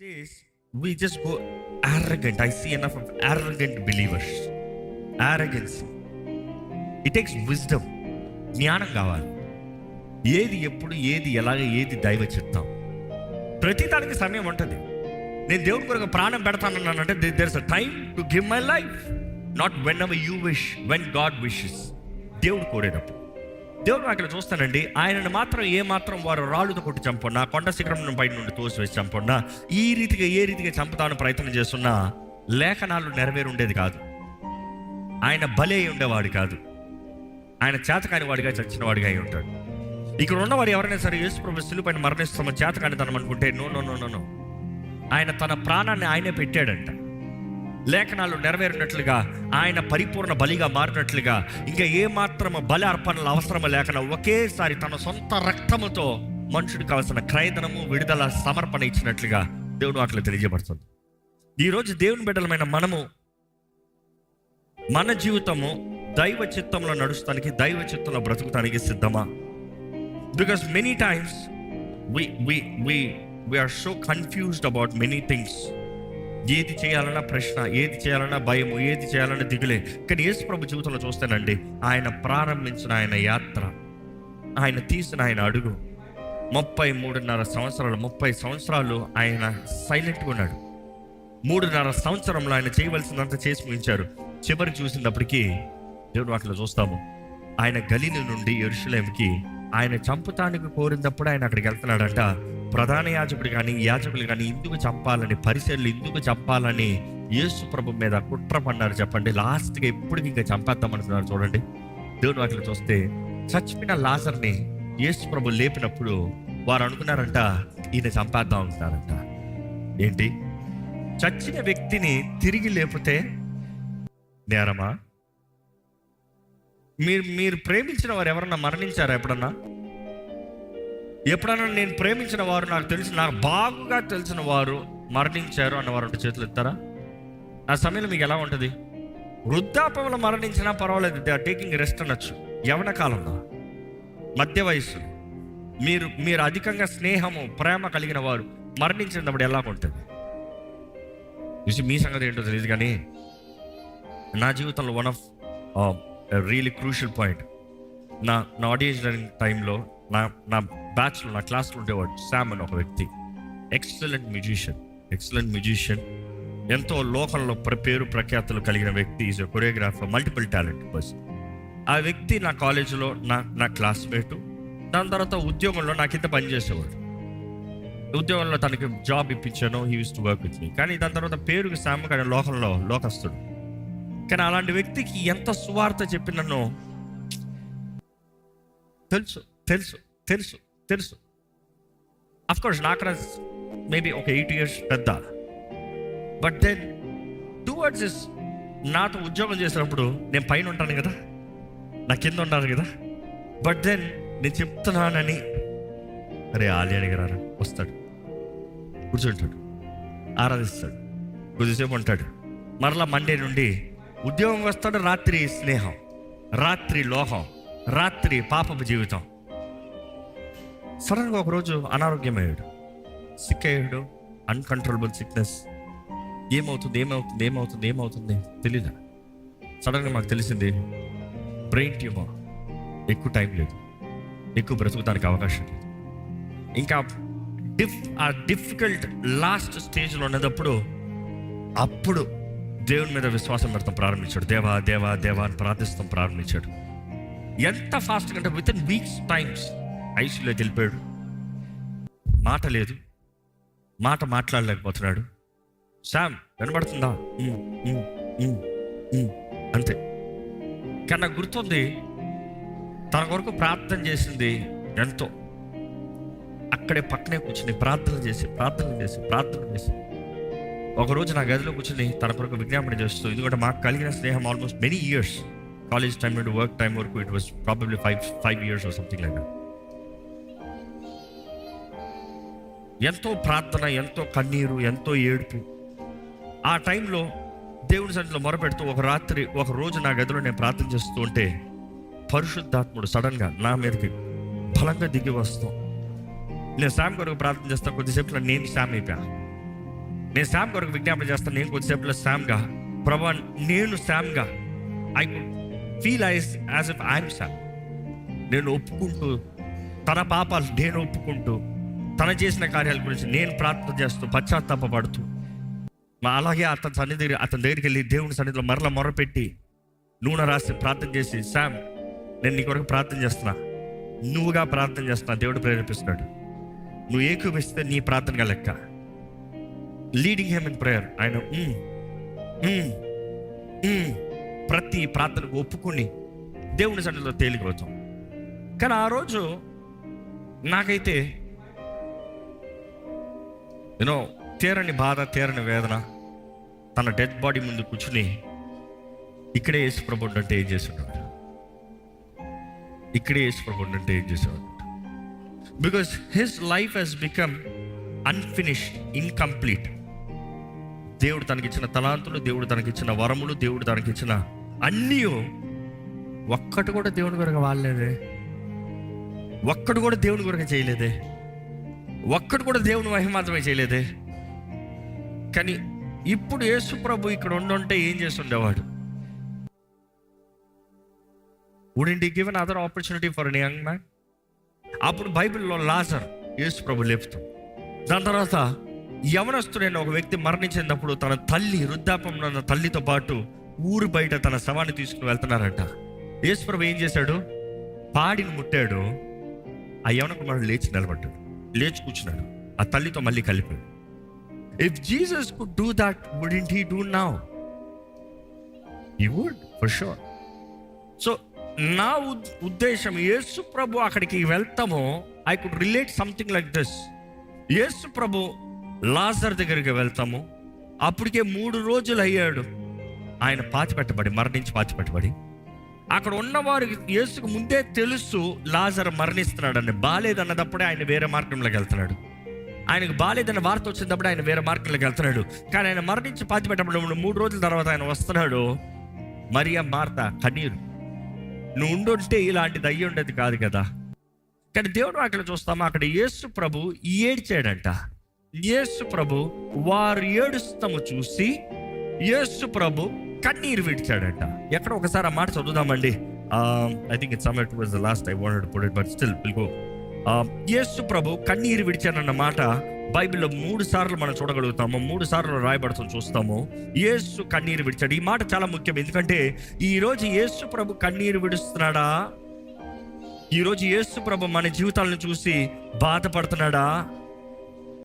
days we just go arrogant. I see enough of arrogant believers. Arrogance. It takes wisdom. జ్ఞానం కావాలి ఏది ఎప్పుడు ఏది ఎలాగ ఏది దైవ చిత్తం ప్రతి దానికి సమయం ఉంటుంది నేను దేవుడి కొరకు ప్రాణం పెడతానన్నానంటే there is a time to give my life not when our you wish when God wishes దేవుడు కోరేటప్పుడు దేవుడు అక్కడ చూస్తానండి. ఆయనను మాత్రం ఏ మాత్రం వారు రాళ్ళుతో కొట్టి చంపన్నా కొండ శిఖరం పై నుండి తోసివేసి చంపన్నా ఈ రీతిగా ఏ రీతిగా చంపుతాను ప్రయత్నం చేస్తున్నా లేఖనాలు నెరవేరు ఉండేది కాదు. ఆయన బలే ఉండేవాడు కాదు. ఆయన చేతకాని వాడిగా చచ్చిన వాడిగా అయి ఉంటాడు. ఇక్కడ ఉన్నవాడు ఎవరైనా సరే యేసు ప్రభు శిలువ పైన మరణిస్తామో చేతకాని తనం అనుకుంటే నో నో నో నో. ఆయన తన ప్రాణాన్ని ఆయనే పెట్టాడంట. లేఖనాలు నెరవేరినట్లుగా ఆయన పరిపూర్ణ బలిగా మారినట్లుగా ఇంకా ఏమాత్రం బలి అర్పణలు అవసరం లేకుండా ఒకేసారి తన సొంత రక్తముతో మనుషుడికి కావాల్సిన క్రయదనము విడుదల సమర్పణ ఇచ్చినట్లుగా దేవుడు వాటిలో తెలియజేయబడుతుంది. ఈరోజు దేవుని బిడ్డలమైన మనము మన జీవితము దైవ చిత్తంలో నడుస్తానికి దైవ చిత్తంలో బ్రతుకుతానికి సిద్ధమా? Because many times we we we we're so confused about many things ఏది చేయాలన్నా ప్రశ్న ఏది చేయాలన్నా భయము ఏది చేయాలన్నా దిగులే. కానీ యేసు ప్రభు జీవితంలో చూస్తానండి ఆయన ప్రారంభించిన ఆయన యాత్ర ఆయన తీసిన ఆయన అడుగు ముప్పై మూడున్నర సంవత్సరాలు ముప్పై సంవత్సరాలు ఆయన సైలెంట్గా ఉన్నాడు. మూడున్నర సంవత్సరంలో ఆయన చేయవలసినంత చేసి ముగించారు. చివరి చూసినప్పటికీ దేవుడు అట్లా చూస్తాము ఆయన గలీల నుండి ఎరుషులేంకి ఆయన చంపుతానికి కోరినప్పుడు ఆయన అక్కడికి వెళ్తున్నాడంట. ప్రధాన యాజకుడు కానీ యాజకులు కానీ ఇందుకు చంపాలని పరిసెళ్ళు ఇందుకు చంపాలని యేసు ప్రభు మీద కుట్ర పన్నారు చెప్పండి. లాస్ట్గా ఎప్పుడు ఇంకా చంపేద్దాం అనుకున్నారు చూడండి. దేవుని వాటిలో చూస్తే చచ్చిపోయిన లాజర్ని యేసు ప్రభు లేపినప్పుడు వారు అనుకున్నారంట ఈయన చంపేద్దాం అనుకున్నారంట ఏంటి? చచ్చిన వ్యక్తిని తిరిగి లేపితే నేరమా? మీరు మీరు ప్రేమించిన వారు ఎవరన్నా మరణించారా ఎప్పుడన్నా? ఎప్పుడన్నా నేను ప్రేమించిన వారు నాకు తెలిసి నాకు బాగా తెలిసిన వారు మరణించారు అన్నవారు అంటే చేతులు ఎత్తారా? ఆ సమయంలో మీకు ఎలా ఉంటుంది? వృద్ధాపంలో మరణించినా పర్వాలేదు దే ఆర్ టేకింగ్ రెస్ట్ అనొచ్చు. యవన కాలంలో మధ్య వయస్సు మీరు మీరు అధికంగా స్నేహము ప్రేమ కలిగిన వారు మరణించినప్పుడు ఎలా ఉంటుంది? చూసి మీ సంగతి ఏంటో తెలియదు కానీ నా జీవితంలో one of really crucial point నా నా ఆడియన్స్ టైంలో నా నా బ్యాచ్లో నా క్లాస్లో ఉండేవాడు. శామ్ అని ఒక వ్యక్తి. ఎక్సలెంట్ మ్యూజిషియన్ ఎక్సలెంట్ మ్యూజిషియన్ ఎంతో లోకంలో పేరు ప్రఖ్యాతులు కలిగిన వ్యక్తి. Is choreographer multiple talent person ఆ వ్యక్తి నా కాలేజీలో నా నా క్లాస్మేటు దాని తర్వాత ఉద్యోగంలో నా కింద పనిచేసేవాడు ఉద్యోగంలో తనకి job ఇప్పించాను. He used to work with me కానీ దాని తర్వాత పేరుకి సామ్ కానీ లోకంలో లోకస్తుడు. కానీ అలాంటి వ్యక్తికి ఎంత సువార్త చెప్పినను తెలుసు. తెలుసు తెలుసు తెలుసు. కోర్స్ నాకన్నా మేబీ ఒక ఎయిట్ ఇయర్స్ పెద్ద. బట్ దెన్ టువర్డ్స్ ఇస్ నాతో ఉద్యోగం చేసినప్పుడు నేను పైన ఉంటాను కదా? నా కింద ఉంటాను కదా? బట్ దెన్ నేను చెప్తున్నానని. అరే ఆలయానికి రారా వస్తాడు. కూర్చుంటాడు. ఆరాధిస్తాడు. కొద్దిసేపు ఉంటాడు. మరలా మండే నుండి ఉద్యోగం వస్తాడు రాత్రి స్నేహం రాత్రి లోహం రాత్రి పాపపు జీవితం. సడన్గా ఒకరోజు అనారోగ్యమయ్యాడు సిక్ అయ్యాడు అన్కంట్రోలబుల్ సిక్నెస్. ఏమవుతుంది ఏమవుతుంది ఏమవుతుంది ఏమవుతుంది తెలీదా సడన్గా మాకు తెలిసింది బ్రెయిన్ ట్యూమర్. ఎక్కువ టైం లేదు. ఎక్కువ బ్రతుకుతానికి అవకాశం లేదు. ఇంకా డిఫ్ ఆ డిఫికల్ట్ లాస్ట్ స్టేజ్లో ఉన్నదప్పుడు అప్పుడు దేవుని మీద విశ్వాసం పెడతాం ప్రారంభించాడు. దేవా దేవా దేవా అని ప్రార్థిస్తాం ప్రారంభించాడు. ఎంత ఫాస్ట్గా అంటే విత్ ఇన్ వీక్స్ టైమ్స్ ఐసీలో తెలిపాడు మాట లేదు. మాట మాట్లాడలేకపోతున్నాడు. శామ్ వినబడుతుందా? అంతే. కానీ నాకు గుర్తుంది తన కొరకు ప్రార్థన చేసింది ఎంతో. అక్కడే పక్కనే కూర్చుని ప్రార్థన చేసి ప్రార్థన చేసి ప్రార్థన చేసి. ఒకరోజు నా గదిలో కూర్చుని తన కొరకు విజ్ఞాపన చేస్తూ ఎందుకంటే మాకు కలిగిన స్నేహం almost many years college time నుండి వర్క్ టైం వరకు it was probably five five years something like ఎంతో ప్రార్థన ఎంతో కన్నీరు ఎంతో ఏడుపు. ఆ టైంలో దేవుని సన్నిధిలో మొరపెడుతూ ఒక రాత్రి ఒక రోజు నా గదిలో నేను ప్రార్థన చేస్తూ ఉంటే పరిశుద్ధాత్ముడు సడన్గా నా మీదకి బలంగా దిగి వస్తాం నేను శామ్ కొరకు ప్రార్థన చేస్తాను కొద్దిసేపులో నేను శామ్ అయిపోయా నేను శామ్ కొరకు విజ్ఞాపన చేస్తాను నేను కొద్దిసేపులో శామ్గా ప్రభా నేను శామ్గా I could feel eyes as if I'm shame నేను ఒప్పుకుంటూ తన పాపాలు నేను ఒప్పుకుంటూ తన చేసిన కార్యాల గురించి నేను ప్రార్థన చేస్తూ పశ్చాత్తాపడుతూ మా అలాగే అతని సన్నిధి అతని దగ్గరికి వెళ్ళి దేవుని సన్నిధిలో మరల మొరపెట్టి నూనె రాసి ప్రార్థన చేసి శామ్ నేను నీ కొరకు ప్రార్థన చేస్తున్నా. నువ్వుగా ప్రార్థన చేస్తున్నా. దేవుడు ప్రేరేపిస్తున్నాడు. నువ్వు ఏకూపిస్తే నీ ప్రార్థనగా లెక్క. లీడింగ్ హెమ్ ఇన్ ప్రేయర్ ఆయన ప్రతి ప్రార్థనకు ఒప్పుకొని దేవుని సన్నిధిలో తేలిపోతాం కానీ ఆ రోజు నాకైతే యూనో తీరని బాధ తీరని వేదన తన డెత్ బాడీ ముందు కూర్చుని ఇక్కడే యేసు ప్రభు అంటే ఏం చేసేవాడు? ఇక్కడే యేసు ప్రభు అంటే ఏం చేసేవాడు? Because his life he's become unfinished incomplete దేవుడు తనకిచ్చిన తలాంతులు దేవుడు తనకిచ్చిన వరములు దేవుడు తనకిచ్చిన అన్నీ ఒక్కటి కూడా దేవుని కొరకు వాళ్ళలేదే ఒక్కడు కూడా దేవుని కొరకు చేయలేదే. ఒక్కడు కూడా దేవుని మహిమాత్రమే చేయలేదే. కానీ ఇప్పుడు యేసు ప్రభు ఇక్కడ ఉండుంటే ఏం చేస్తుండేవాడు? Wouldn't he given other opportunity for an young man అప్పుడు బైబిల్లో లాజర్ యేసు ప్రభు లేపుతాం దాని తర్వాత యవనస్తుడైన ఒక వ్యక్తి మరణించినప్పుడు తన తల్లి వృద్ధాపంలో ఉన్న తల్లితో పాటు ఊరు బయట తన శవాన్ని తీసుకుని వెళ్తున్నారట. యేసు ప్రభు ఏం చేశాడు? పాడిని ముట్టాడు. ఆ యవన కుమారుడు లేచి నిలబడ్డాడు. లేచి కూర్చున్నాడు. ఆ తల్లితో మళ్ళీ కలిపాడు. If Jesus could do that won't he do now he would for sure so నా ఉద్- ఉద్దేశం యేసు ప్రభు అక్కడికి వెళ్తామో I could relate something like this యేసు ప్రభు లాజర్ దగ్గరికి వెళ్తాము. అప్పటికే మూడు రోజులు అయ్యాడు. ఆయన పాతి పెట్టబడి మరణించి పాతి పెట్టబడి అక్కడ ఉన్నవారు యేసుకు ముందే తెలుసు లాజర్ మరణిస్తున్నాడని. బాలేదన్నదప్పుడే ఆయన వేరే మార్గంలోకి వెళ్తున్నాడు. ఆయనకు బాలేదన్న వార్త వచ్చినప్పుడు ఆయన వేరే మార్గంలోకి వెళ్తున్నాడు. కానీ ఆయన మరణించి పాతిపెట్టబడి మూడు రోజుల తర్వాత ఆయన వస్తున్నాడు. మరియా మార్త కన్నీరు. నువ్వు ఉండుంటే ఇలాంటిది అయ్యి ఉండేది కాదు కదా. కానీ దేవుడు అక్కడ చూస్తాము? అక్కడ యేసు ప్రభు ఏడ్చాడంట. యేసు ప్రభు వారు ఏడుస్తాము చూసి యేసు ప్రభు కన్నీరు విడిచాడంట. ఎక్కడ ఒకసారి ఆ మాట చదువుదామండి I think it's somewhat was the last I wanted put it but still will go యేసు ప్రభు కన్నీరు విడిచాడన్న మాట బైబిల్లో మూడు సార్లు మనం చూడగలుగుతాము మూడు సార్లు రాయబడుతుంది చూస్తాము. యేసు కన్నీరు విడిచాడు. ఈ మాట చాలా ముఖ్యం. ఎందుకంటే ఈరోజు యేసు ప్రభు కన్నీరు విడుస్తున్నాడా? ఈరోజు యేసు ప్రభు మన జీవితాలను చూసి బాధపడుతున్నాడా?